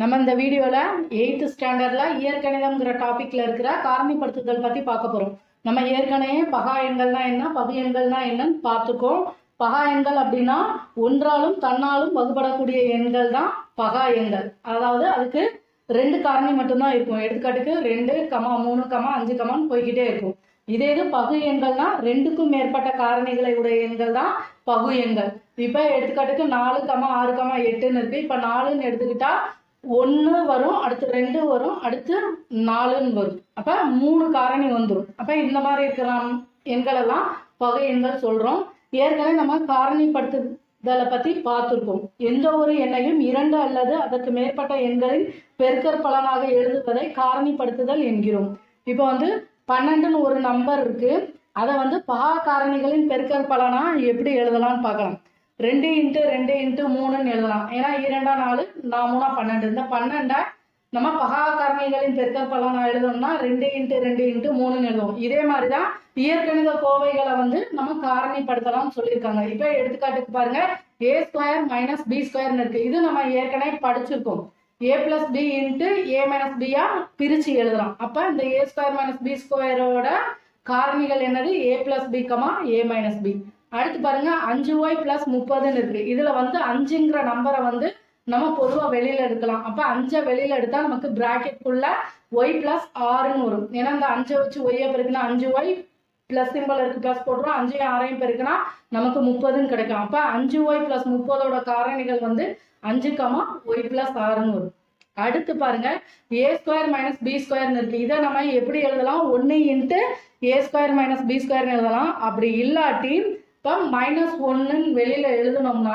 நம்ம இந்த வீடியோவில் எயித்து ஸ்டாண்டர்டில் இயற்கணிதம்ங்கிற டாப்பிக்கில் இருக்கிற காரணிப்படுத்துதல் பற்றி பார்க்க போகிறோம் நம்ம ஏற்கனவே பகா எண்கள்னா என்ன பகு எண்கள்னா என்னன்னு பார்த்துக்கோம். பகா எண்கள் அப்படின்னா ஒன்றாலும் தன்னாலும் வகுப்படக்கூடிய எண்கள் தான் பகா எண்கள். அதாவது அதுக்கு ரெண்டு காரணி மட்டும்தான் இருக்கும். எடுத்துக்காட்டுக்கு ரெண்டு கமா மூணு கமா அஞ்சு கமான்னு போய்கிட்டே இருக்கும். இதே இது பகு எண்கள்னா ரெண்டுக்கும் மேற்பட்ட காரணிகளை உடைய எண்கள் தான் பகு எண்கள். இப்போ எடுத்துக்காட்டுக்கு நாலு கமா ஆறு கமா எட்டுன்னு இருக்கு. இப்போ நாலுன்னு எடுத்துக்கிட்டா ஒன்று வரும் அடுத்து ரெண்டு வரும் அடுத்து நாலுன்னு வரும். அப்போ மூணு காரணி வந்துடும் அப்போ இந்த மாதிரி இருக்கிற எண்களெல்லாம் பகை எண்கள் சொல்கிறோம் ஏற்கனவே நம்ம காரணிப்படுத்துதலை பற்றி பார்த்துருக்கோம். எந்த ஒரு எண்ணையும் இரண்டு அல்லது அதற்கு மேற்பட்ட எண்களின் பெருக்கற் பலனாக எழுதுவதை காரணிப்படுத்துதல் என்கிறோம். இப்போ வந்து பன்னெண்டுன்னு ஒரு நம்பர் இருக்கு. அதை வந்து பகா காரணிகளின் பெருக்கற் பலனா எப்படி எழுதலாம்னு பார்க்கலாம். ரெண்டு இன்ட்டு ரெண்டு இன்ட்டு மூணுன்னு எழுதலாம். ஏன்னா இரண்டா நாலு நான் மூணா பன்னெண்டு. இந்த பன்னெண்டை நம்ம பகா காரணிகளின் பெருக்கற் நான் எழுதணும்னா ரெண்டு இன்ட்டு ரெண்டு இன்ட்டு மூணுன்னு எழுதுவோம். இதே மாதிரி தான் இயற்கணித கோவைகளை வந்து நம்ம காரணிப்படுத்தலாம்னு சொல்லியிருக்காங்க. இப்போ எடுத்துக்காட்டுக்கு பாருங்க. ஏ ஸ்கொயர் மைனஸ் பி ஸ்கொயர்னு இருக்கு. இது நம்ம ஏற்கனவே படிச்சிருக்கோம். A plus B into A minus பியா பிரிச்சு எழுதலாம். அப்போ இந்த ஏ ஸ்கொயர் மைனஸ் பி ஸ்கொயரோட காரணிகள் என்னது? A plus B comma A minus B அடுத்து பாருங்க அஞ்சு ஒய் பிளஸ் முப்பதுன்னு இருக்கு. இதுல வந்து அஞ்சுங்கிற நம்பரை வந்து நம்ம பொதுவாக வெளியில எடுக்கலாம். அப்போ அஞ்சை வெளியில எடுத்தா நமக்கு பிராக்கெட்குள்ள ஒய் பிளஸ் ஆறுன்னு வரும். ஏன்னா இந்த அஞ்சை வச்சு ஒய்யை பெருக்குனா அஞ்சு ஒய் பிளஸ் சிம்பிள் இருக்கு பிளஸ் போட்டுரும். அஞ்சையும் ஆறையும் பெருக்குனா நமக்கு முப்பதுன்னு கிடைக்கும். அப்போ அஞ்சு ஒய் பிளஸ் முப்பதோட காரணிகள் வந்து அஞ்சு கமா ஒய் பிளஸ் ஆறுன்னு வரும். அடுத்து பாருங்க ஏ ஸ்கொயர் மைனஸ் பி ஸ்கொயர்னு இருக்கு. இதை நம்ம எப்படி எழுதலாம்? ஒன்று into A square minus B ஸ்கொயர்னு எழுதலாம். அப்படி இல்லாட்டி இப்போ மைனஸ் ஒன்றுன்னு வெளியில எழுதணும்னா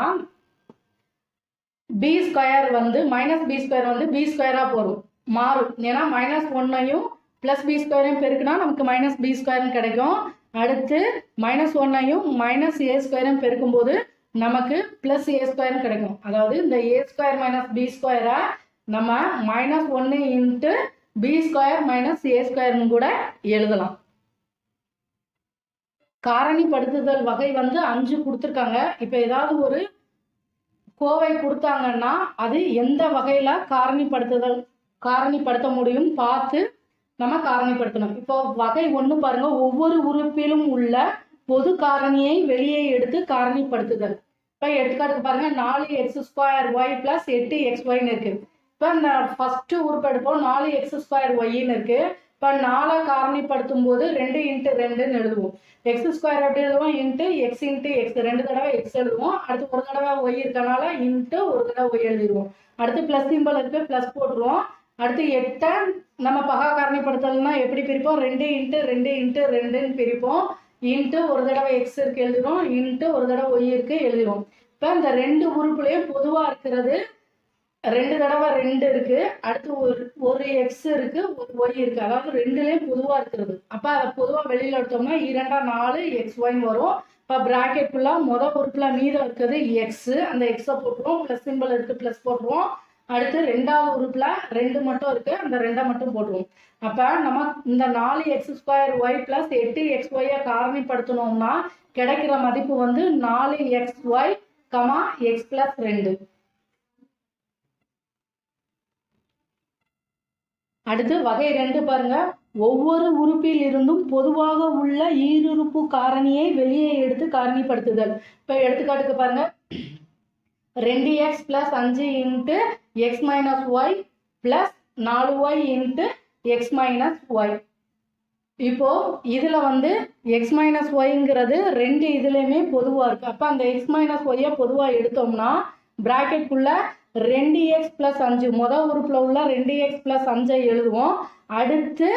பி ஸ்கொயர் வந்து மைனஸ் பி ஸ்கொயர் வந்து பி ஸ்கொயரா போகும். மாறும். ஏன்னா மைனஸ் ஒன்னையும் பிளஸ் பி ஸ்கொயரையும் பெருக்குனா நமக்கு மைனஸ் பி ஸ்கொயர்னு கிடைக்கும். அடுத்து மைனஸ் ஒன்னையும் மைனஸ் ஏ ஸ்கொயரையும் பெருக்கும்போது நமக்கு பிளஸ் ஏ ஸ்கொயர்னு கிடைக்கும். அதாவது இந்த ஏ ஸ்கொயர் மைனஸ் பி ஸ்கொயரை நம்ம மைனஸ் ஒன்று into B square minus A ஸ்கொயர்னு கூட எழுதலாம். காரணிப்படுத்துதல் வகை வந்து அஞ்சு கொடுத்துருக்காங்க. இப்போ ஏதாவது ஒரு கோவை கொடுத்தாங்கன்னா அது எந்த வகையில் காரணிப்படுத்துதல் காரணிப்படுத்த முடியும் பார்த்து நம்ம காரணிப்படுத்தணும். இப்போ வகை ஒன்று பாருங்க ஒவ்வொரு உறுப்பிலும் உள்ள பொது காரணியை வெளியே எடுத்து காரணிப்படுத்துதல். இப்போ எடுத்துக்காட்டுக்கு பாருங்க நாலு எக்ஸ் ஸ்கொயர் ஒய் பிளஸ் எட்டு எக்ஸ் ஒய்னு இருக்கு. இப்போ இந்த ஃபர்ஸ்ட் உறுப்பு எடுப்போம் நாலு எக்ஸ் ஸ்கொயர் ஒய்ன்னு இருக்கு. இப்போ நாலை காரணிப்படுத்தும் போது ரெண்டு இன்ட்டு ரெண்டுன்னு எழுதுவோம். எக்ஸ் ஸ்கொயர் எப்படி எழுதுவோம் இன்ட்டு எக்ஸ் இன்ட்டு எக்ஸ் ரெண்டு தடவை எக்ஸ் எழுதுவோம். அடுத்து ஒரு தடவை ஒய் இருக்கனால இன்ட்டு ஒரு தடவை ஒய் எழுதிடுவோம். அடுத்து ப்ளஸ் சிம்பிள் இருக்கு ப்ளஸ் போட்டுருவோம். அடுத்து எட்டை நம்ம பகா காரணிப்படுத்தல்னா எப்படி பிரிப்போம்? ரெண்டு இன்ட்டு ரெண்டு இன்ட்டு ரெண்டுன்னு பிரிப்போம். இன்ட்டு ஒரு தடவை எக்ஸ் இருக்கு எழுதிடும் இன்ட்டு ஒரு தடவை ஒய் இருக்கு எழுதிடும் இப்போ இந்த ரெண்டு உறுப்புலையும் பொதுவாக இருக்கிறது ரெண்டு தடவை ரெண்டு இருக்கு. அடுத்து ஒரு ஒரு எக்ஸ் இருக்கு ஒரு ஒய் இருக்கு. அதாவது ரெண்டுலேயும் பொதுவாக இருக்கிறது. அப்போ அதை பொதுவாக வெளியில் எடுத்தோம்னா இரண்டா நாலு எக்ஸ் ஒய்னு வரும். இப்போ ப்ராக்கெட் ஃபுல்லாக மொதல் பொருட்களில் மீதம் இருக்கிறது எக்ஸ் அந்த எக்ஸை போட்டுருவோம். ப்ளஸ் சிம்பிள் இருக்கு ப்ளஸ் போட்டுருவோம். அடுத்து ரெண்டாவது உறுப்புல ரெண்டு மட்டும் இருக்கு. அந்த ரெண்டை மட்டும் போட்டுருவோம். அப்ப நம்ம இந்த நாலு எக்ஸ் ஸ்கொயர் ஒய் பிளஸ் எட்டு எக்ஸ் ஒய்யை காரணிப்படுத்தணும்னா கிடைக்கிற மதிப்பு வந்து நாலு X Y comma X plus ரெண்டு. அடுத்து வகை ரெண்டு பாருங்க. ஒவ்வொரு உறுப்பில் இருந்தும் பொதுவாக உள்ள ஈருறுப்பு காரணியை வெளியே எடுத்து காரணிப்படுத்துதல். இப்போ எடுத்துக்காட்டுக்கு பாருங்க. ரெண்டு எக்ஸ் பிளஸ் அஞ்சு into X minus Y plus நாலு Y into X minus Y இப்போ இதில் வந்து எக்ஸ் மைனஸ் ஒய்ங்கிறது ரெண்டு இதுலேயுமே பொதுவாக இருக்குது அப்போ அந்த எக்ஸ் மைனஸ் ஒய்யை பொதுவாக எடுத்தோம்னா ப்ராக்கெட்குள்ள ரெண்டு எக்ஸ் பிளஸ் அஞ்சு. மொதல் உறுப்பில் உள்ள ரெண்டு எக்ஸ் பிளஸ் அஞ்சை எழுதுவோம். அடுத்து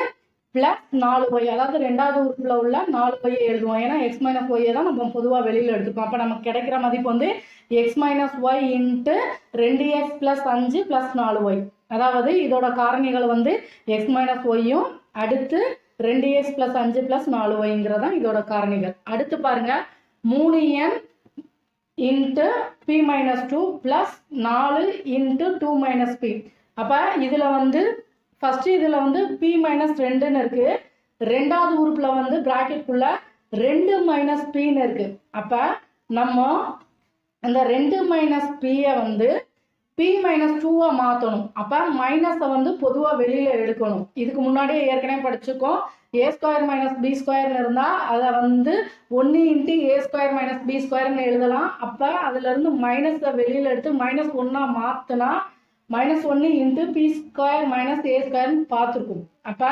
பிளஸ் நாலு ஒய் அதாவது ரெண்டாவது உறுப்பில் உள்ள நாலு ஒய்யை எழுதுவோம். ஏன்னா எக்ஸ் மைனஸ் ஒய்யை தான் நம்ம பொதுவாக வெளியில் எடுத்துப்போம். அப்போ நமக்கு கிடைக்கிற மதிப்பு வந்து எக்ஸ் மைனஸ் ஒய் இன்ட்டு ரெண்டு எக்ஸ் பிளஸ் அஞ்சு பிளஸ் நாலு ஒய் அதாவது இதோட காரணிகள் வந்து எக்ஸ் மைனஸ் ஒய்யும் அடுத்து ரெண்டு எக்ஸ் பிளஸ் அஞ்சு பிளஸ் நாலு ஒய்ங்கிறதான் இதோட காரணிகள். அடுத்து பாருங்கள் மூணு N into P minus two plus நாலு இன்ட்டு டூ மைனஸ் பி அப்போ இதில் வந்து ஃபஸ்ட்டு இதில் வந்து பி மைனஸ் ரெண்டுன்னு இருக்குது ரெண்டாவது உறுப்பில் வந்து ப்ராக்கெட்குள்ள ரெண்டு மைனஸ் பின்னு இருக்குது அப்போ நம்ம அந்த ரெண்டு மைனஸ் பியை வந்து பி மைனஸ் டூவை மாற்றணும் அப்போ மைனஸை வந்து பொதுவாக வெளியில் எடுக்கணும். இதுக்கு முன்னாடியே ஏற்கனவே படிச்சிருக்கோம். ஏ ஸ்கொயர் மைனஸ் பி ஸ்கொயர்னு இருந்தால் அதை வந்து ஒன்று into A square minus B ஸ்கொயர்னு எழுதலாம். அப்போ அதுலேருந்து மைனஸை வெளியில் எடுத்து மைனஸ் ஒன்னாக மாற்றினா மைனஸ் ஒன்று into B square minus A ஸ்கொயர்னு பார்த்துருக்கோம். அப்போ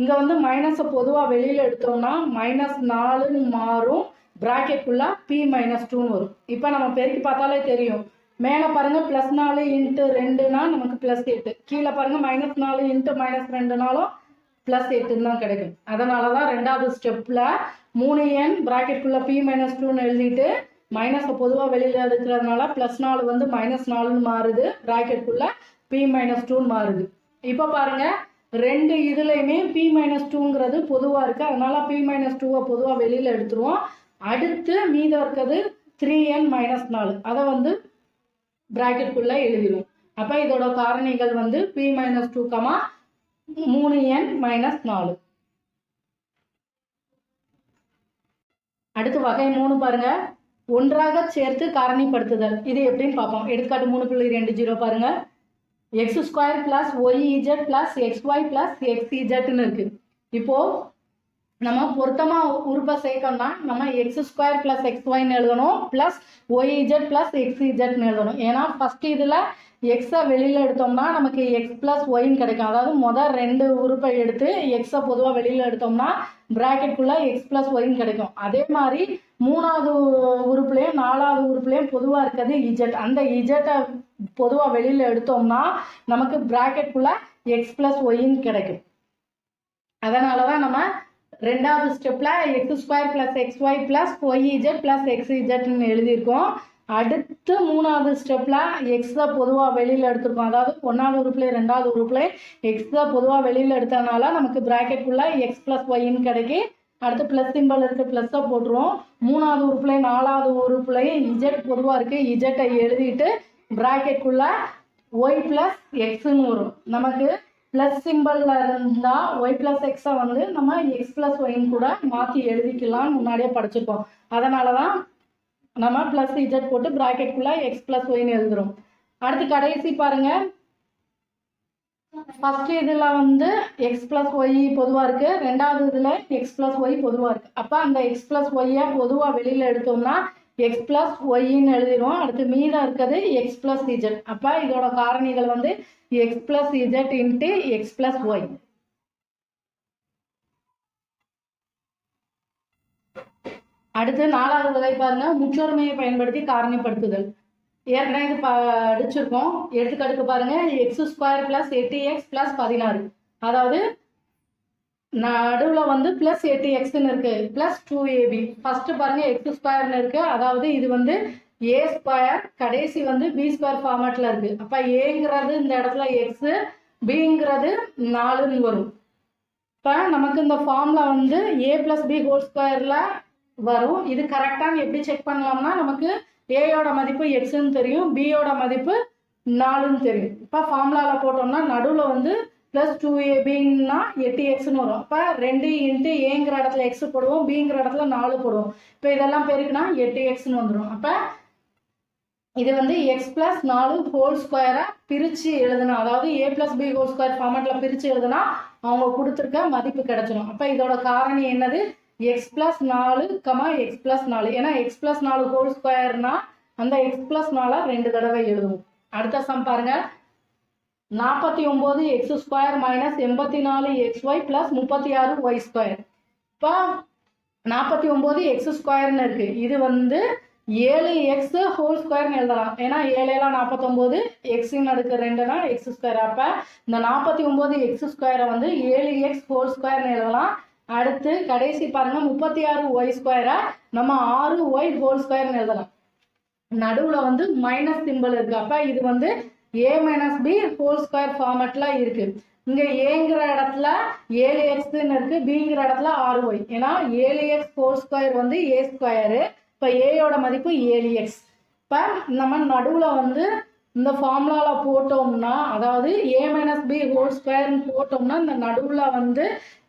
இங்கே வந்து மைனஸை பொதுவாக வெளியில் எடுத்தோம்னா மைனஸ் நாலுன்னு மாறும். ப்ராக்கெட்டுக்குள்ளே பி மைனஸ் டூன்னு வரும். இப்போ நம்ம பெருக்கி பார்த்தாலே தெரியும். மேலே பாருங்க ப்ளஸ் நாலு இன்ட்டு ரெண்டுனா நமக்கு ப்ளஸ் எட்டு. கீழே பாருங்கள் மைனஸ் நாலு இன்ட்டு மைனஸ் ரெண்டுனாலும் ப்ளஸ் எட்டுன்னு தான் கிடைக்கும். அதனால தான் ரெண்டாவது ஸ்டெப்பில் மூணு என் ப்ராக்கெட்டுக்குள்ளே பி மைனஸ் டூன்னு எழுதிட்டு மைனஸை பொதுவாக வெளியில் எடுக்கிறதுனால ப்ளஸ் நாலு வந்து மைனஸ் நாலுன்னு மாறுது. ப்ராக்கெட்டுக்குள்ளே பி மைனஸ் டூன்னு மாறுது. இப்போ பாருங்க ரெண்டு இதுலேயுமே பி மைனஸ் டூங்கிறது பொதுவாக இருக்குது அதனால பி மைனஸ் டூவை பொதுவாக வெளியில் எடுத்துருவோம். அடுத்து மீதம் இருக்கிறது த்ரீ என் மைனஸ் நாலு. அதை வந்து ப்ராக்கெட்டுக்குள்ளே எழுதிடுவோம் அப்போ இதோட காரணிகள் வந்து பி மைனஸ் டூ கமா மூணு என் மைனஸ் நாலு. அடுத்து வகை மூணு பாருங்க. ஒன்றாக சேர்த்து காரணிப்படுத்துதல். இது எப்படின்னு பார்ப்போம். எடுத்துக்காட்டு மூணு புள்ளி ரெண்டு ஜீரோ பாருங்க. X square plus Y Z plus X Y plus X இஜட்னு இருக்கு. இப்போ நம்ம பொருத்தமாக உறுப்பை சேர்க்கணும்னா நம்ம எக்ஸ் ஸ்கொயர் ப்ளஸ் எக்ஸ் ஒய்னு எழுதணும் ப்ளஸ் ஒய் ப்ளஸ் எக்ஸ் இஜெட்னு எழுதணும். ஏன்னா ஃபஸ்ட் இதில் எக்ஸை வெளியில் எடுத்தோம்னா நமக்கு எக்ஸ் ப்ளஸ் ஒய்ன்னு கிடைக்கும். அதாவது முதல் ரெண்டு உறுப்பை எடுத்து எக்ஸை பொதுவாக வெளியில் எடுத்தோம்னா ப்ராக்கெட்குள்ளே எக்ஸ் ப்ளஸ் ஒய்ன்னு கிடைக்கும். அதே மாதிரி மூணாவது உறுப்புலையும் நாலாவது உறுப்புலையும் பொதுவாக இருக்கிறது இஜெட் அந்த இஜெட்டை பொதுவாக வெளியில் எடுத்தோம்னா நமக்கு ப்ராக்கெட்குள்ளே எக்ஸ் ப்ளஸ் ஒய்ன்னு கிடைக்கும். அதனால தான் நம்ம ரெண்டாவது ஸ்டெப்பில் X square plus X Y plus Y Z plus X இஜெட்னு எழுதியிருக்கோம். அடுத்து மூணாவது ஸ்டெப்பில் எக்ஸை பொதுவாக வெளியில் எடுத்திருக்கோம். அதாவது ஒன்றாவது உறுப்புல ரெண்டாவது உறுப்புல தான் பொதுவாக வெளியில் எடுத்ததுனால நமக்கு ப்ராக்கெட்டுக்குள்ளே எக்ஸ் ப்ளஸ் ஒய்ன்னு கிடைக்கி அடுத்து ப்ளஸ் சிம்பிள் இருக்குது ப்ளஸ்ஸாக போட்டுருவோம். மூணாவது உறுப்புலையும் நாலாவது உறுப்புலையும் இஜெட் பொதுவாக இருக்குது இஜெட்டை எழுதிட்டு ப்ராக்கெட்டுக்குள்ளே ஒய் ப்ளஸ் எக்ஸுன்னு வரும். நமக்கு ப்ளஸ் சிம்பிளில் இருந்தால் ஒய் ப்ளஸ் எக்ஸை வந்து நம்ம எக்ஸ் ப்ளஸ் ஒய்ன்னு கூட மாற்றி எழுதிக்கலாம் முன்னாடியே படிச்சிருக்கோம். அதனால தான் நம்ம ப்ளஸ் இஜெட் போட்டு ப்ராக்கெட்டுக்குள்ளே எக்ஸ் ப்ளஸ் ஒய்ன்னு எழுதுறோம். அடுத்து கடைசி பாருங்க. ஃபர்ஸ்ட் இதில் வந்து எக்ஸ் ப்ளஸ் ஒய் பொதுவாக இருக்குது ரெண்டாவது இதில் எக்ஸ் ப்ளஸ் ஒய் பொதுவாக இருக்குது அப்போ அந்த எக்ஸ் ப்ளஸ் ஒய்யை பொதுவாக வெளியில் எடுத்தோம்னா எக்ஸ் ப்ளஸ் ஒய்ன்னு எழுதிடுவோம். அடுத்து மீதம் இருக்கிறது எக்ஸ் ப்ளஸ் இஜெட் அப்போ இதோட காரணிகள் வந்து X plus Z into X plus Y அடுத்து நாலாவது வகை பாருங்க. முற்றொருமையை பயன்படுத்தி காரணிப்படுத்துதல். ஏற்கனவே இது அடிச்சிருக்கோம் எடுத்துக்கடுக்கு பாருங்க. எக்ஸ் ஸ்கொயர் பிளஸ் எட்டு எக்ஸ் பிளஸ் பதினாறு. அதாவது நடுவில் வந்து ப்ளஸ் எட்டு எக்ஸ்ன்னு இருக்குது plus two A B first பாருங்கள் எக்ஸ் ஸ்கொயர்னு இருக்குது அதாவது இது வந்து ஏ ஸ்கொயர் கடைசி வந்து பி ஸ்கொயர் ஃபார்மேட்டில் இருக்குது அப்போ ஏங்கிறது இந்த இடத்துல எக்ஸு பிங்கிறது நாலுன்னு வரும். இப்போ நமக்கு இந்த ஃபார்மில் வந்து ஏ ப்ளஸ் பி ஹோல் ஸ்கொயரில் வரும். இது கரெக்டாக எப்படி செக் பண்ணலாம்னா நமக்கு ஏயோட மதிப்பு எக்ஸுன்னு தெரியும் பியோட மதிப்பு நாலுன்னு தெரியும். இப்போ ஃபார்முலாவில் போட்டோம்னா நடுவில் வந்து ப்ளஸ் டூ ஏ பின்னா எட்டு எக்ஸ்னு வரும். அப்போ ரெண்டு இன்ட்டு ஏங்கிற இடத்துல எக்ஸ் போடுவோம் பிங்கிற இடத்துல நாலு போடுவோம். இப்போ இதெல்லாம் பெருக்குனா எட்டு எக்ஸ்னு வந்துடும் அப்போ இது வந்து எக்ஸ் பிளஸ் நாலு ஹோல் ஸ்கொயரை பிரித்து எழுதணும் அதாவது A plus B whole square ஃபார்மேட்டில் பிரித்து எழுதுனா அவங்க கொடுத்துருக்க மதிப்பு கிடைச்சிடும் அப்போ இதோட காரணம் என்னது? எக்ஸ் பிளஸ் நாலு கமா எக்ஸ் பிளஸ் நாலு. ஏன்னா எக்ஸ் பிளஸ் நாலு ஹோல் ஸ்கொயர்னா அந்த எக்ஸ் பிளஸ் நாலாக ரெண்டு தடவை எழுதுவோம். அடுத்த சம் பாருங்கள் நாற்பத்தி ஒம்பது எக்ஸ் ஸ்கொயர் மைனஸ் எண்பத்தி நாலு எக்ஸ் ஒய் ப்ளஸ் முப்பத்தி ஆறு ஒய் ஸ்கொயர் இப்போ நாற்பத்தி ஒம்பது எக்ஸ் ஸ்கொயர்னு இருக்கு. இது வந்து ஏழு எக்ஸ் ஹோல் ஸ்கொயர்னு எழுதலாம். ஏன்னா ஏழேலாம் நாற்பத்தொம்போது எக்ஸின் அடுக்கு ரெண்டுனா எக்ஸ் ஸ்கொயர் அப்போ இந்த நாற்பத்தி ஒம்பது எக்ஸ் ஸ்கொயரை வந்து ஏழு எக்ஸ் ஹோல் ஸ்கொயர்னு எழுதலாம். அடுத்து கடைசி பாருங்க முப்பத்தி ஆறு ஒய் ஸ்கொயரை நம்ம ஆறு ஒய் ஹோல் ஸ்கொயர்னு எழுதலாம். நடுவில் வந்து மைனஸ் சிம்பிள் இருக்கு. அப்போ இது வந்து A minus B whole square ஃபார்மெட்ல இருக்கு. இங்கே ஏங்கிற இடத்துல ஏழு எக்ஸ்ன்னு இருக்கு பிங்கிற இடத்துல ஆறு ஒய் ஏன்னா ஏழு எக்ஸ் ஹோல் ஸ்கொயர் வந்து ஏ ஸ்கொயரு இப்போ ஏயோட மதிப்பு ஏழு எக்ஸ் இப்போ நம்ம நடுவில் வந்து இந்த ஃபார்முலாவில் போட்டோம்னா அதாவது ஏ மைனஸ் பி ஹோல் ஸ்கொயர்னு போட்டோம்னா இந்த நடுவில் வந்து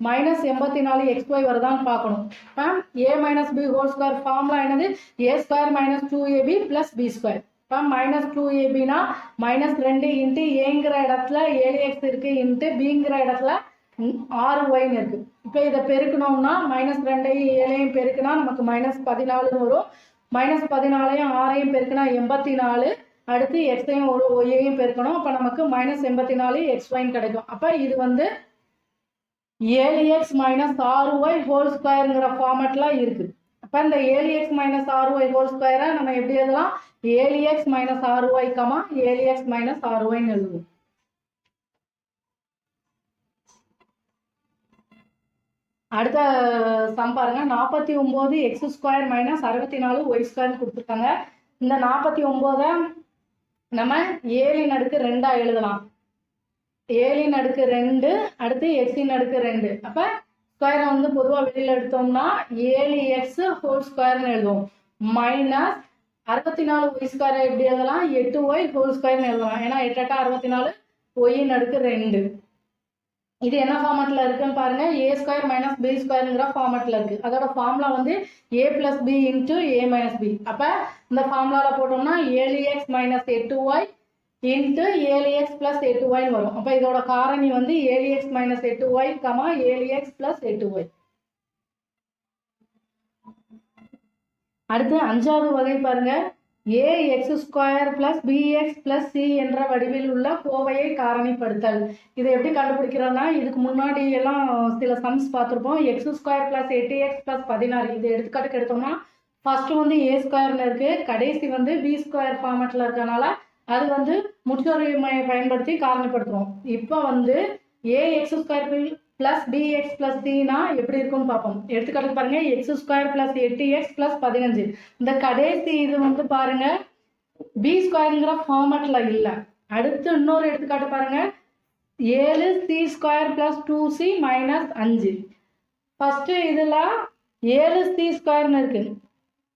மைனஸ் எண்பத்தி நாலு எக்ஸ் ஒய் வருதான்னு பார்க்கணும். இப்போ A minus B whole square formula என்னது? A square minus two A B plus B square இப்போ மைனஸ் டூ ஏபினா மைனஸ் ரெண்டு இன்ட்டு ஏங்கிற இடத்துல ஏழு எக்ஸ் இருக்கு இன்ட்டு பிங்கிற இடத்துல ஆறு ஒய்னு இருக்கு. இப்போ இதை பெருக்கணும்னா மைனஸ் ரெண்டையும் ஏழையும் பெருக்கினா நமக்கு மைனஸ் பதினாலுன்னு வரும். மைனஸ் பதினாலையும் ஆறையும் பெருக்கினா எண்பத்தி நாலு அடுத்து எக்ஸையும் ஒரு ஒய்யையும் பெருக்கணும். அப்போ நமக்கு மைனஸ் எண்பத்தி நாலு எக்ஸ் ஒய்னு கிடைக்கும். அப்போ இது வந்து ஏழு எக்ஸ் மைனஸ் ஆறு ஒய் ஹோல் ஸ்கொயருங்கிற ஃபார்மேட்டில் இருக்குது அப்போ இந்த ஏழு எக்ஸ் மைனஸ் ஆறு ஒய் ஹோல் ஸ்கொயரை நம்ம எப்படி எழுதலாம்? ஏழு எக்ஸ் மைனஸ் ஆறு ஒய் கமா ஏழு எக்ஸ் மைனஸ் ஆறு ஒய்னு எழுதுவோம். அடுத்த சம் பாருங்க. நாற்பத்தி ஒம்பது எக்ஸ் ஸ்கொயர் மைனஸ் அறுபத்தி நாலு ஒய் ஸ்கொயர்னு கொடுத்துருக்காங்க. இந்த நாற்பத்தி ஒம்போதை நம்ம ஏழின் அடுக்கு ரெண்டா எழுதலாம். ஏழின் அடுக்கு ரெண்டு அடுத்து எக்ஸின் அடுக்கு ரெண்டு. அப்போ ஸ்கொயரை வந்து பொதுவாக வெளியில் எடுத்தோம்னா ஏழு எக்ஸ் ஹோல் ஸ்கொயர்னு எழுதுவோம். மைனஸ் அறுபத்தி நாலு ஒய் ஸ்கொயரை எப்படி எழுதலாம்? எட்டு ஒய் ஹோல் ஸ்கொயர்னு எழுதலாம். ஏன்னா எட்டெட்டா அறுபத்தி நாலு ஒய்யின் அடுக்கு ரெண்டு. இது என்ன ஃபார்மேட்டில் இருக்குன்னு பாருங்க. ஏ ஸ்கொயர் மைனஸ் பி ஸ்கொயருங்கிற ஃபார்மேட்டில் இருக்குது அதோட ஃபார்முலா வந்து a plus b into a minus b அப்போ இந்த ஃபார்முலாவில் போட்டோம்னா ஏழு எக்ஸ் மைனஸ் எட்டு ஒய் இன்ட்டு ஏழு எக்ஸ் ப்ளஸ் எட்டு ஒய்னு வரும். அப்போ இதோட காரணி வந்து ஏழு எக்ஸ் மைனஸ் எட்டு ஒய் கமா ஏழு எக்ஸ் ப்ளஸ் எட்டு ஒய் அடுத்து அஞ்சாவது வகை பாருங்க. A x square plus b x plus c என்ற வடிவில் உள்ள கோவையை காரணிப்படுத்தல். இதை எப்படி கண்டுபிடிக்கிறோம்னா இதுக்கு முன்னாடி எல்லாம் சில சம்ஸ் பார்த்துருப்போம். எக்ஸ் ஸ்கொயர் பிளஸ் எட்டு எக்ஸ் பிளஸ் பதினாறு. இது எடுத்துக்காட்டுக்கு எடுத்தோம்னா ஃபர்ஸ்ட் வந்து ஏ ஸ்கொயர்ல இருக்கு. கடைசி வந்து பி ஸ்கொயர் ஃபார்மேட்ல இருக்கனால அது வந்து முற்றுரைமையை பயன்படுத்தி காரணப்படுத்துவோம் இப்போ வந்து a x square plus b x plus சினா எப்படி இருக்கும்னு பார்ப்போம். எடுத்துக்காட்டுக்கு பாருங்க எக்ஸ் ஸ்கொயர் பிளஸ் எட்டு எக்ஸ் பிளஸ் பதினஞ்சு. இந்த கடைசி இது வந்து பாருங்க பி ஸ்கொயருங்கிற ஃபார்மேட்ல இல்லை. அடுத்து இன்னொரு எடுத்துக்காட்டு பாருங்க ஏழு c square plus two c minus அஞ்சு. ஃபஸ்ட்டு இதில் ஏழு சி ஸ்கொயர்னு இருக்கு.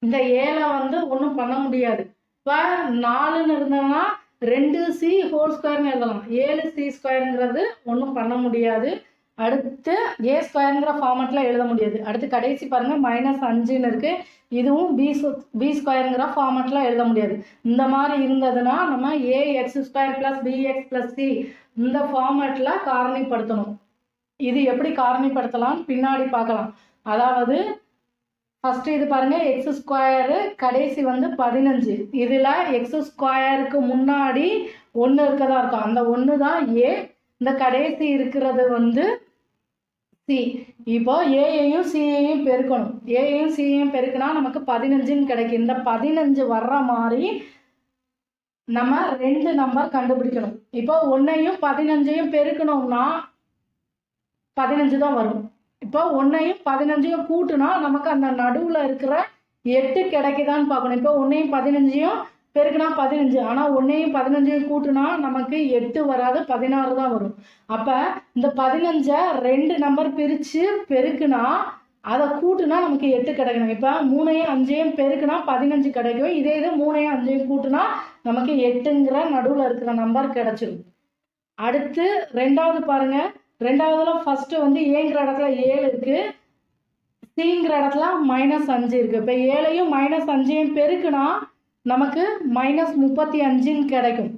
இந்த ஏழை வந்து ஒன்றும் பண்ண முடியாது. இப்போ நாலுன்னு இருந்தோம்னா ரெண்டு சி ஹோல் ஸ்கொயர்னு எழுதலாம். ஏழு சி ஸ்கொயருங்கிறது ஒன்றும் பண்ண முடியாது. அடுத்து ஏ ஸ்கொயருங்கிற ஃபார்மெட்டில் எழுத முடியாது. அடுத்து கடைசி பாருங்கள் மைனஸ் அஞ்சுன்னு இருக்குது இதுவும் பி பி ஸ்கொயருங்கிற ஃபார்மெட்டில் எழுத முடியாது. இந்த மாதிரி இருந்ததுன்னா நம்ம a x square plus b x plus c இந்த ஃபார்மேட்டில் காரணிப்படுத்தணும். இது எப்படி காரணிப்படுத்தலாம்னு பின்னாடி பார்க்கலாம். அதாவது ஃபஸ்ட்டு இது பாருங்கள் எக்ஸ் ஸ்கொயரு கடைசி வந்து பதினஞ்சு. இதில் எக்ஸ் ஸ்கொயருக்கு முன்னாடி ஒன்று இருக்கதா இருக்கும். அந்த ஒன்று தான் ஏ இந்த கடைசி இருக்கிறது வந்து சி இப்போ ஏயையும் சியையும் பெருக்கணும். ஏயையும் சியையும் பெருக்கினா நமக்கு பதினஞ்சுன்னு கிடைக்கும். இந்த பதினஞ்சு வர்ற மாதிரி நம்ம ரெண்டு நம்பர் கண்டுபிடிக்கணும். இப்போ ஒன்றையும் பதினஞ்சையும் பெருக்கணும்னா பதினஞ்சு தான் வரும். இப்போ ஒன்றையும் பதினஞ்சையும் கூட்டுனா நமக்கு அந்த நடுவில் இருக்கிற எட்டு கிடைக்குதான்னு பார்க்கணும். இப்போ ஒன்றையும் பதினஞ்சையும் பெருக்குனா பதினஞ்சு. ஆனால் ஒன்றையும் பதினஞ்சையும் கூட்டுனா நமக்கு எட்டு வராது பதினாறு தான் வரும். அப்போ இந்த பதினஞ்சை ரெண்டு நம்பர் பிரித்து பெருக்குனா அதை கூட்டுனா நமக்கு எட்டு கிடைக்கணும். இப்போ மூணையும் அஞ்சையும் பெருக்குனா பதினஞ்சு கிடைக்கும். இதே இது மூணையும் அஞ்சையும் கூட்டுனா நமக்கு எட்டுங்கிற நடுவில் இருக்கிற நம்பர் கிடைச்சிடும் அடுத்து ரெண்டாவது பாருங்கள் ரெண்டாவதுல ஃபர்ஸ்ட் வந்து ஏங்கிற இடத்துல ஏழு இருக்கு. சிங்கிற இடத்துல மைனஸ் அஞ்சு இருக்கு. இப்போ ஏழையும் மைனஸ் அஞ்சையும் பெருக்குனா நமக்கு மைனஸ் முப்பத்தி அஞ்சுன்னு கிடைக்கும்.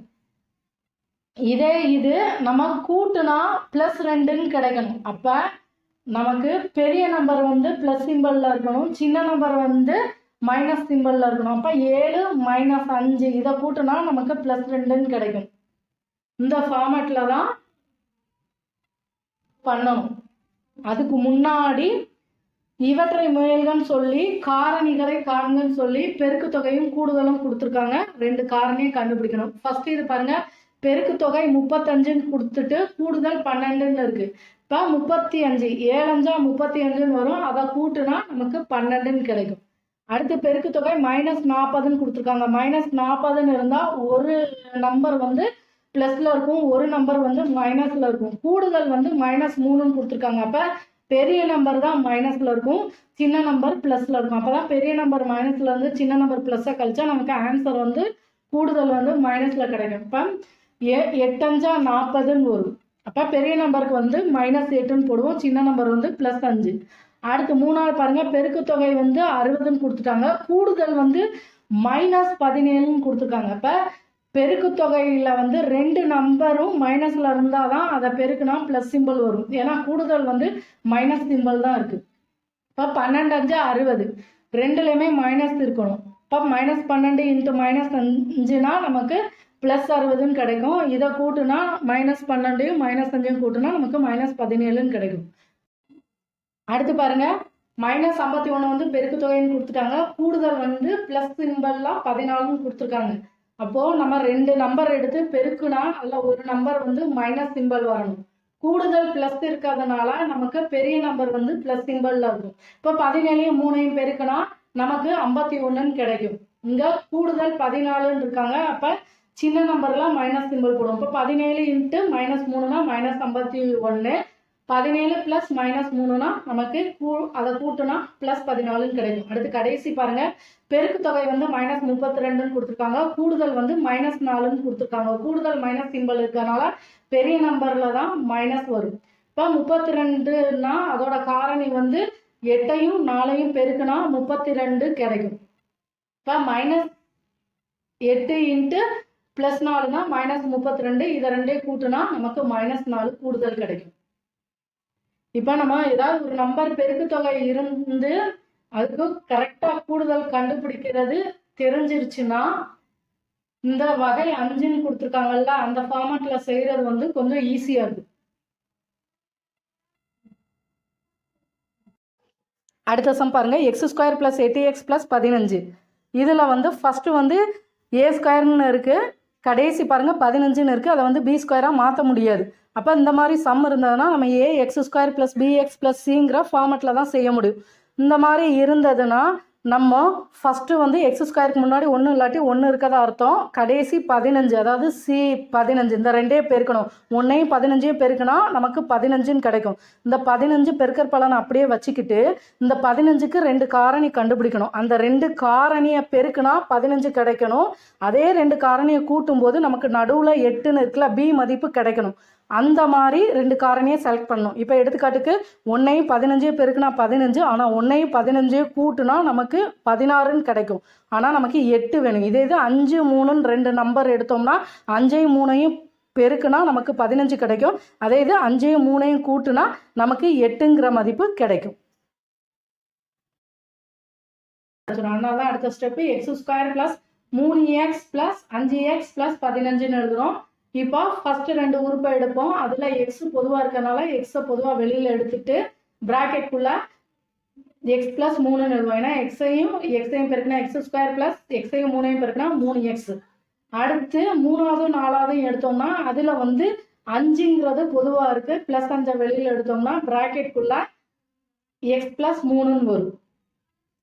இதே இது நம்ம கூட்டுனா ப்ளஸ் ரெண்டுன்னு கிடைக்கணும். அப்போ நமக்கு பெரிய நம்பர் வந்து ப்ளஸ் சிம்பிளில் இருக்கணும். சின்ன நம்பர் வந்து மைனஸ் சிம்பிளில் இருக்கணும். அப்போ ஏழு மைனஸ் அஞ்சு இதை கூட்டுனா நமக்கு ப்ளஸ் ரெண்டுன்னு கிடைக்கும். இந்த ஃபார்மேட்டில் தான் பண்ணணும். அதுக்கு முன்னாடி இவற்றை முயல்கன்னு சொல்லி காரணிகளை காண்கன்னு சொல்லி பெருக்கு தொகையும் கூடுதலும் கொடுத்துருக்காங்க. ரெண்டு காரணியும் கண்டுபிடிக்கணும். ஃபர்ஸ்ட் இது பாருங்க பெருக்கு தொகை முப்பத்தஞ்சுன்னு கொடுத்துட்டு கூடுதல் பன்னெண்டுன்னு இருக்கு. இப்போ முப்பத்தி அஞ்சு ஏழஞ்சா முப்பத்தி அஞ்சுன்னு வரும். அதை கூட்டுனா நமக்கு பன்னெண்டுன்னு கிடைக்கும். அடுத்து பெருக்கு தொகை மைனஸ் நாற்பதுன்னு கொடுத்துருக்காங்க. மைனஸ் நாற்பதுன்னு இருந்தால் ஒரு நம்பர் வந்து ப்ளஸில் இருக்கும் ஒரு நம்பர் வந்து மைனஸில் இருக்கும். கூடுதல் வந்து மைனஸ் மூணுன்னு கொடுத்துருக்காங்க. அப்போ பெரிய நம்பர் தான் மைனஸில் இருக்கும். சின்ன நம்பர் ப்ளஸில் இருக்கும். அப்போ தான் பெரிய நம்பர் மைனஸில் இருந்து சின்ன நம்பர் ப்ளஸ்ஸை கழிச்சா நமக்கு ஆன்சர் வந்து கூடுதல் வந்து மைனஸில் கிடைக்கும். இப்போ எ எட்டஞ்சா நாற்பதுன்னு வரும். அப்போ பெரிய நம்பருக்கு வந்து மைனஸ் எட்டுன்னு போடுவோம். சின்ன நம்பர் வந்து ப்ளஸ் அஞ்சு. அடுத்து மூணாவது பாருங்க. பெருக்கு தொகை வந்து அறுபதுன்னு கொடுத்துட்டாங்க. கூடுதல் வந்து மைனஸ் பதினேழுன்னு கொடுத்துருக்காங்க. இப்போ பெருக்கு தொகையில் வந்து ரெண்டு நம்பரும் மைனஸில் இருந்தால் தான் அதை பெருக்குனா ப்ளஸ் சிம்பிள் வரும். ஏன்னா கூடுதல் வந்து மைனஸ் சிம்பிள் தான் இருக்குது இப்போ பன்னெண்டு அஞ்சு அறுபது. ரெண்டுலேயுமே மைனஸ் இருக்கணும். இப்போ மைனஸ் பன்னெண்டு இன்ட்டு மைனஸ் அஞ்சுனா நமக்கு ப்ளஸ் அறுபதுன்னு கிடைக்கும். இதை கூட்டுனா மைனஸ் பன்னெண்டையும் மைனஸ் அஞ்சையும் கூட்டுனா நமக்கு மைனஸ் பதினேழுன்னு கிடைக்கும். அடுத்து பாருங்க. மைனஸ் ஐம்பத்தி ஒன்று வந்து பெருக்கு தொகைன்னு கொடுத்துட்டாங்க. கூடுதல் வந்து ப்ளஸ் சிம்பிள்லாம் பதினாலுன்னு கொடுத்துருக்காங்க. அப்போது நம்ம ரெண்டு நம்பர் எடுத்து பெருக்குனா அதில் ஒரு நம்பர் வந்து மைனஸ் சிம்பிள் வரணும். கூடுதல் ப்ளஸ் இருக்கிறதுனால நமக்கு பெரிய நம்பர் வந்து ப்ளஸ் சிம்பிளில் இருக்கும். இப்போ பதினேழையும் மூணையும் பெருக்கினா நமக்கு ஐம்பத்தி ஒன்றுன்னு கிடைக்கும். இங்கே கூடுதல் பதினாலுன்னு இருக்காங்க. அப்போ சின்ன நம்பர்லாம் மைனஸ் சிம்பிள் போடும் இப்போ பதினேழு இன்ட்டு மைனஸ் மூணுனா மைனஸ் ஐம்பத்தி ஒன்று பதினேழு ப்ளஸ் மைனஸ் மூணுனா நமக்கு கூ அதை கூட்டுனா ப்ளஸ் பதினாலுன்னு கிடைக்கும். அடுத்து கடைசி பாருங்க. பெருக்கு தொகை வந்து மைனஸ் முப்பத்தி ரெண்டுன்னு கொடுத்துருக்காங்க. கூடுதல் வந்து மைனஸ் நாலுன்னு கொடுத்துருக்காங்க. கூடுதல் மைனஸ் சிம்பிள் இருக்கறனால பெரிய நம்பரில் தான் மைனஸ் வரும். இப்போ முப்பத்தி ரெண்டுனா அதோட காரணி வந்து எட்டையும் நாலையும் பெருக்குனா முப்பத்தி ரெண்டு கிடைக்கும். இப்போ மைனஸ் எட்டு இன்ட்டு ப்ளஸ் நாலுனா மைனஸ் முப்பத்தி ரெண்டு இதை ரெண்டே கூட்டுனா நமக்கு மைனஸ் நாலு கூடுதல் கிடைக்கும். இப்போ நம்ம ஏதாவது ஒரு நம்பர் பெருக்கு தொகை இருந்து அதுக்கு கரெக்டாக கூடுதல் கண்டுபிடிக்கிறது தெரிஞ்சிருச்சுன்னா இந்த வகை அஞ்சுன்னு கொடுத்துருக்காங்கல்ல அந்த ஃபார்மேட்ல செய்யறது வந்து கொஞ்சம் ஈஸியா இருக்கு அடுத்த சம் பாருங்க x square plus eighty x plus பதினஞ்சு. இதில் வந்து ஃபஸ்ட்டு வந்து ஏ ஸ்கொயர்னு இருக்குது கடைசி பாருங்கள் பதினஞ்சுன்னு இருக்குது அதை வந்து பி ஸ்கொயராக மாற்ற முடியாது. அப்போ இந்த மாதிரி சம் இருந்ததுன்னா நம்ம a x square plus b x plus சிங்கிற ஃபார்மெட்டில் தான் செய்ய முடியும். இந்த மாதிரி இருந்ததுன்னா நம்ம ஃபஸ்ட்டு வந்து எக்ஸ் ஸ்கொயருக்கு முன்னாடி ஒன்று இல்லாட்டி ஒன்று இருக்கதா அர்த்தம். கடைசி பதினஞ்சு அதாவது சி பதினஞ்சு இந்த ரெண்டே பெருக்கணும். ஒன்றையும் பதினஞ்சையும் பெருக்கினா நமக்கு பதினஞ்சுன்னு கிடைக்கும். இந்த பதினஞ்சு பெருக்கற் பலனை அப்படியே வச்சுக்கிட்டு இந்த பதினஞ்சுக்கு ரெண்டு காரணி கண்டுபிடிக்கணும். அந்த ரெண்டு காரணியை பெருக்கினா பதினஞ்சு கிடைக்கணும். அதே ரெண்டு காரணியை கூட்டும்போது நமக்கு நடுவில் எட்டுன்னு இருக்குல்ல பி மதிப்பு கிடைக்கணும். அந்த மாதிரி ரெண்டு காரணியை செலக்ட் பண்ணணும். இப்போ எடுத்துக்காட்டுக்கு ஒன்றையும் பதினஞ்சையும் பெருக்குனா பதினஞ்சு ஆனால் ஒன்றையும் பதினஞ்சையும் கூட்டுனா நமக்கு பதினாறுன்னு கிடைக்கும். ஆனால் நமக்கு எட்டு வேணும். இதே இது அஞ்சு மூணுன்னு ரெண்டு நம்பர் எடுத்தோம்னா அஞ்சையும் மூணையும் பெருக்குனா நமக்கு பதினஞ்சு கிடைக்கும். அதே இது அஞ்சையும் மூணையும் கூட்டுனா நமக்கு எட்டுங்கிற மதிப்பு கிடைக்கும். அதனால தான் அடுத்த ஸ்டெப்பு எக்ஸ் ஸ்கொயர் ப்ளஸ் மூணு எக்ஸ் ப்ளஸ் அஞ்சு எக்ஸ் ப்ளஸ் பதினஞ்சுன்னு எழுதுகிறோம் இப்போ ஃபர்ஸ்ட் ரெண்டு உறுப்பை எடுப்போம். அதில் எக்ஸ் பொதுவாக இருக்கிறதுனால எக்ஸை பொதுவாக வெளியில் எடுத்துட்டு ப்ராக்கெட்குள்ள எக்ஸ் ப்ளஸ் மூணுன்னு எழுதுவோம். ஏன்னா எக்ஸையும் எக்ஸையும் பெருக்கினா எக்ஸ் ஸ்கொயர் ப்ளஸ் எக்ஸையும் மூணையும் பெருக்கினா மூணு எக்ஸ் அடுத்து மூணாவது நாலாவதும் எடுத்தோம்னா அதில் வந்து அஞ்சுங்கிறது பொதுவாக இருக்குது ப்ளஸ் அஞ்சை வெளியில் எடுத்தோம்னா ப்ராக்கெட்குள்ள எக்ஸ் ப்ளஸ் மூணுன்னு வரும்.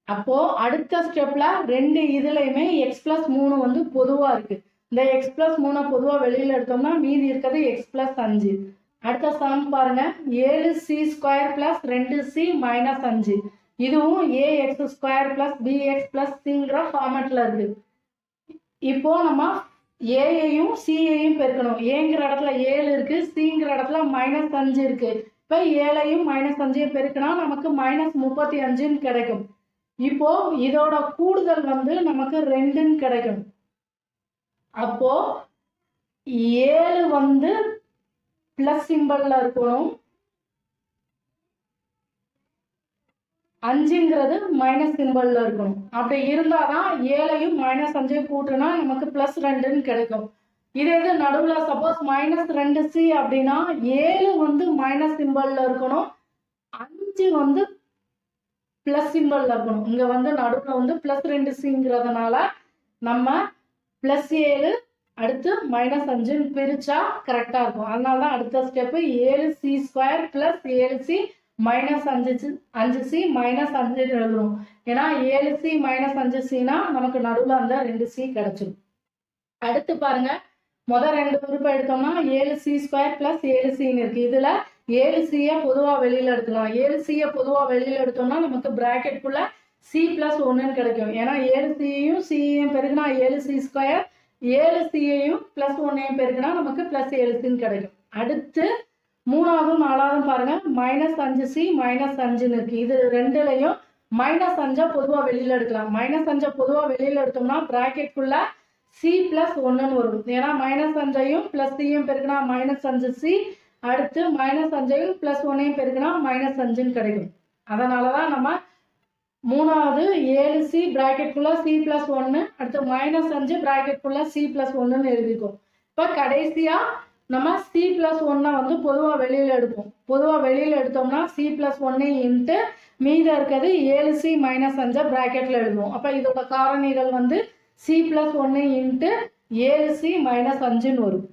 அப்போது அடுத்த ஸ்டெப்பில் ரெண்டு இதுலையுமே எக்ஸ் ப்ளஸ் மூணு வந்து பொதுவாக இருக்குது இந்த எக்ஸ் ப்ளஸ் மூணை பொதுவாக வெளியில் எடுத்தோம்னா மீதி இருக்கிறது எக்ஸ் ப்ளஸ் அஞ்சு. அடுத்த சம் பாருங்க. ஏழு சி ஸ்கொயர் ப்ளஸ் ரெண்டு சி மைனஸ் அஞ்சு. இதுவும் a x square plus b x plus சிங்கிற ஃபார்மேட்டில் இருக்கு. இப்போ நம்ம ஏயையும் சியையும் பெருக்கணும். ஏங்கிற இடத்துல ஏழு இருக்கு சிங்கிற இடத்துல மைனஸ் அஞ்சு இருக்கு. இப்போ ஏழையும் மைனஸ் அஞ்சையும் பெருக்கினா நமக்கு மைனஸ் முப்பத்தி அஞ்சுன்னு கிடைக்கும். இப்போ இதோட கூடுதல் வந்து நமக்கு ரெண்டுன்னு கிடைக்கும். அப்போ ஏழு வந்து பிளஸ் சிம்பிள்ல இருக்கணும். அஞ்சுங்கிறது மைனஸ் சிம்பிள்ல இருக்கணும். அப்படி இருந்தாதான் ஏழையும் மைனஸ் அஞ்சையும் கூட்டுனா நமக்கு பிளஸ் ரெண்டுன்னு கிடைக்கும். இதே இது நடுவில் சப்போஸ் மைனஸ் ரெண்டு சி அப்படின்னா ஏழு வந்து மைனஸ் சிம்பிள்ல இருக்கணும். அஞ்சு வந்து பிளஸ் சிம்பிள்ல இருக்கணும். இங்க வந்து நடுவில் வந்து பிளஸ் ரெண்டு சிங்கிறதுனால நம்ம ப்ளஸ் ஏழு அடுத்து மைனஸ் அஞ்சுன்னு பிரிச்சா கரெக்டாக இருக்கும். அதனால தான் அடுத்த ஸ்டெப்பு ஏழு சி ஸ்கொயர் ப்ளஸ் ஏழு சி மைனஸ் அஞ்சு சி அஞ்சு சி மைனஸ் அஞ்சு எழுதுறோம். ஏன்னா ஏழு சி மைனஸ் அஞ்சு சினா நமக்கு நடுவில் அந்த ரெண்டு சி கிடைச்சிடும் அடுத்து பாருங்க. முதல் ரெண்டு உறுப்பை எடுத்தோம்னா ஏழு சி ஸ்கொயர் ப்ளஸ் ஏழு சின்னு இருக்கு. இதில் ஏழு சியை பொதுவாக வெளியில் எடுத்துக்கலாம் ஏழு சியை பொதுவாக வெளியில் எடுத்தோம்னா நமக்கு ப்ராக்கெட்குள்ள சி பிளஸ் ஒன்றுன்னு கிடைக்கும். ஏன்னா ஏழு சியையும் சியையும் பெருக்குனா ஏழு சி ஸ்கொயர் ஏழு சியையும் பிளஸ் ஒன்னையும் பெருக்குனா நமக்கு பிளஸ் ஏழு சின்னு கிடைக்கும். அடுத்து மூணாவதும் நாலாவதும் பாருங்க. மைனஸ் அஞ்சு சி மைனஸ் அஞ்சுன்னு இருக்கு. இது ரெண்டுலையும் மைனஸ் அஞ்சை பொதுவாக வெளியில் எடுக்கலாம். மைனஸ் அஞ்சை பொதுவாக வெளியில் எடுத்தோம்னா ப்ராக்கெட்குள்ள சி ப்ளஸ் ஒன்றுன்னு வரும். ஏன்னா மைனஸ் அஞ்சையும் ப்ளஸ் சியும் பெருக்கினா மைனஸ் அஞ்சு சி அடுத்து மைனஸ் அஞ்சையும் ப்ளஸ் ஒன்னையும் பெருக்கினா மைனஸ் அஞ்சுன்னு கிடைக்கும். அதனால தான் நம்ம மூணாவது ஏழு சி ப்ராக்கெட்குள்ள சி ப்ளஸ் ஒன்று அடுத்து மைனஸ் அஞ்சு ப்ராக்கெட்குள்ள சி ப்ளஸ் ஒன்றுன்னு எழுதிக்கும். இப்போ கடைசியாக நம்ம சி ப்ளஸ் ஒன்னை வந்து பொதுவாக வெளியில் எடுப்போம். பொதுவாக வெளியில் எடுத்தோம்னா சி ப்ளஸ் ஒன்று இன்ட்டு மீதம் இருக்கிறது ஏழு சி மைனஸ் அஞ்சை ப்ராக்கெட்டில் எழுதுவோம். அப்போ இதோட காரணிகள் வந்து சி ப்ளஸ் ஒன்று இன்ட்டு ஏழு சி மைனஸ் அஞ்சுன்னு வரும்.